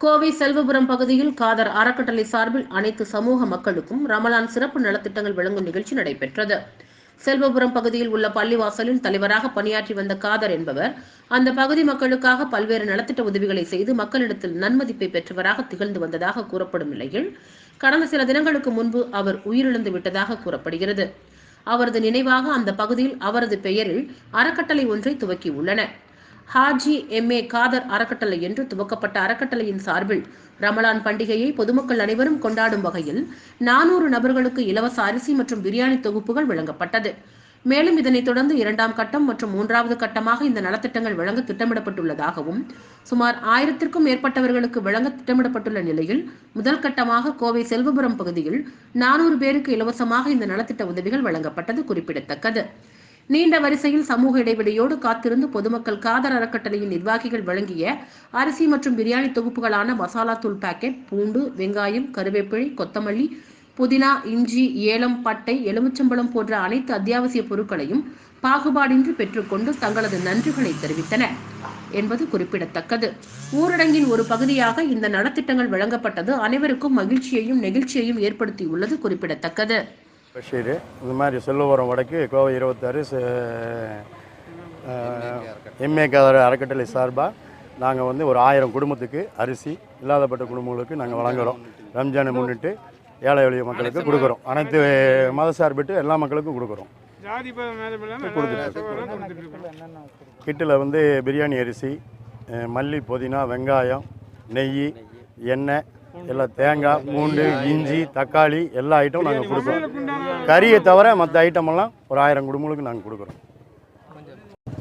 கோவை செல்வபுரம் பகுதியில் காதர் அறக்கட்டளை சார்பில் அனைத்து சமூக மக்களுக்கும் ரமலான் சிறப்பு நலத்திட்டங்கள் வழங்கும் நிகழ்ச்சி நடைபெற்றது. செல்வபுரம் பகுதியில் உள்ள பள்ளிவாசலில் தலைவராக பணியாற்றி வந்த காதர் என்பவர் அந்த பகுதி மக்களுக்காக பல்வேறு நலத்திட்ட உதவிகளை செய்து மக்களிடத்தில் நன்மதிப்பை பெற்றவராக திகழ்ந்து வந்ததாக கூறப்படும் நிலையில் கடந்த சில தினங்களுக்கு முன்பு அவர் உயிரிழந்து விட்டதாக கூறப்படுகிறது. அவரது நினைவாக அந்த பகுதியில் அவரது பெயரில் அறக்கட்டளை ஒன்றை துவக்கியுள்ளன ஹாஜி எம்ஏ காதர் அறக்கட்டளை என்று துவக்கப்பட்ட அறக்கட்டளையின் சார்பில் ரமலான் பண்டிகையை பொதுமக்கள் அனைவரும் கொண்டாடும் வகையில் நானூறு நபர்களுக்கு இலவச அரிசி மற்றும் பிரியாணி தொகுப்புகள் வழங்கப்பட்டது. மேலும் இதனைத் தொடர்ந்து இரண்டாம் கட்டம் மற்றும் மூன்றாவது கட்டமாக இந்த நலத்திட்டங்கள் வழங்க திட்டமிடப்பட்டுள்ளதாகவும் சுமார் ஆயிரத்திற்கும் மேற்பட்டவர்களுக்கு வழங்க திட்டமிடப்பட்டுள்ள நிலையில் முதல் கட்டமாக கோவை செல்வபுரம் பகுதியில் நானூறு பேருக்கு இலவசமாக இந்த நலத்திட்ட உதவிகள் வழங்கப்பட்டது குறிப்பிடத்தக்கது. நீண்ட வரிசையில் சமூக இடைவெளியோடு காத்திருந்து பொதுமக்கள் காதர் அறக்கட்டளையின் நிர்வாகிகள் வழங்கிய அரிசி மற்றும் பிரியாணி தொகுப்புகளான மசாலா தூள் பாக்கெட் பூண்டு வெங்காயம் கருவேப்பிலை கொத்தமல்லி புதினா இஞ்சி ஏலம் பட்டை எலுமிச்சம்பழம் போன்ற அனைத்து அத்தியாவசிய பொருட்களையும் பாகுபாடின்றி பெற்றுக்கொண்டு தங்களது நன்றிகளை தெரிவித்தனர் என்பது குறிப்பிடத்தக்கது. ஊரடங்கின் ஒரு பகுதியாக இந்த நலத்திட்டங்கள் வழங்கப்பட்டது அனைவருக்கும் மகிழ்ச்சியையும் நெகிழ்ச்சியையும் ஏற்படுத்தியுள்ளது குறிப்பிடத்தக்கது. பஷீர். இது மாதிரி செல்லுவரம் வடக்கு கோவை இருபத்தாறு எம்ஏ அறக்கட்டளை சார்பாக நாங்கள் வந்து ஒரு ஆயிரம் குடும்பத்துக்கு அரிசி இல்லாதப்பட்ட குடும்பங்களுக்கு நாங்கள் வழங்குறோம். ரம்ஜானை முன்னிட்டு ஏழை எளிய மக்களுக்கு கொடுக்குறோம். அனைத்து மத சார்பிட்டு எல்லா மக்களுக்கும் கொடுக்குறோம். கிட்டில் வந்து பிரியாணி அரிசி மல்லி புதினா வெங்காயம் நெய் எண்ணெய் எல்லாம் தேங்காய் பூண்டு இஞ்சி தக்காளி எல்லா ஐட்டம் நாங்கள் கொடுக்குறோம். கறியை தவிர மற்ற ஐட்டமெல்லாம் ஒரு ஆயிரம் குடும்பங்களுக்கு நாங்கள் கொடுக்குறோம்.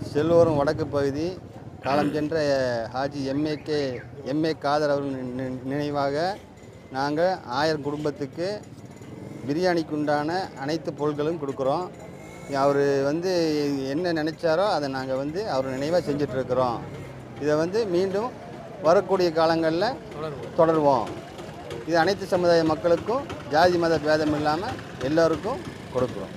செல்வரும் வடக்கு பகுதி காலம் சென்ற ஹாஜி எம்ஏகே எம்ஏ காதர் அவர்கள் நி- நினைவாக நாங்கள் ஆயிரம் குடும்பத்துக்கு பிரியாணிக்கு உண்டான அனைத்து பொருட்களும் கொடுக்குறோம். அவர் வந்து என்ன நினைச்சாரோ அதை நாங்கள் வந்து அவர் நினைவாக செஞ்சிட்ருக்கிறோம் இதை வந்து மீண்டும் வரக்கூடிய காலங்களில் தொடருவோம். இது அனைத்து சமுதாய மக்களுக்கும் ஜாதி மத பேதம் இல்லாமல் எல்லோருக்கும் கொடுக்குறோம்.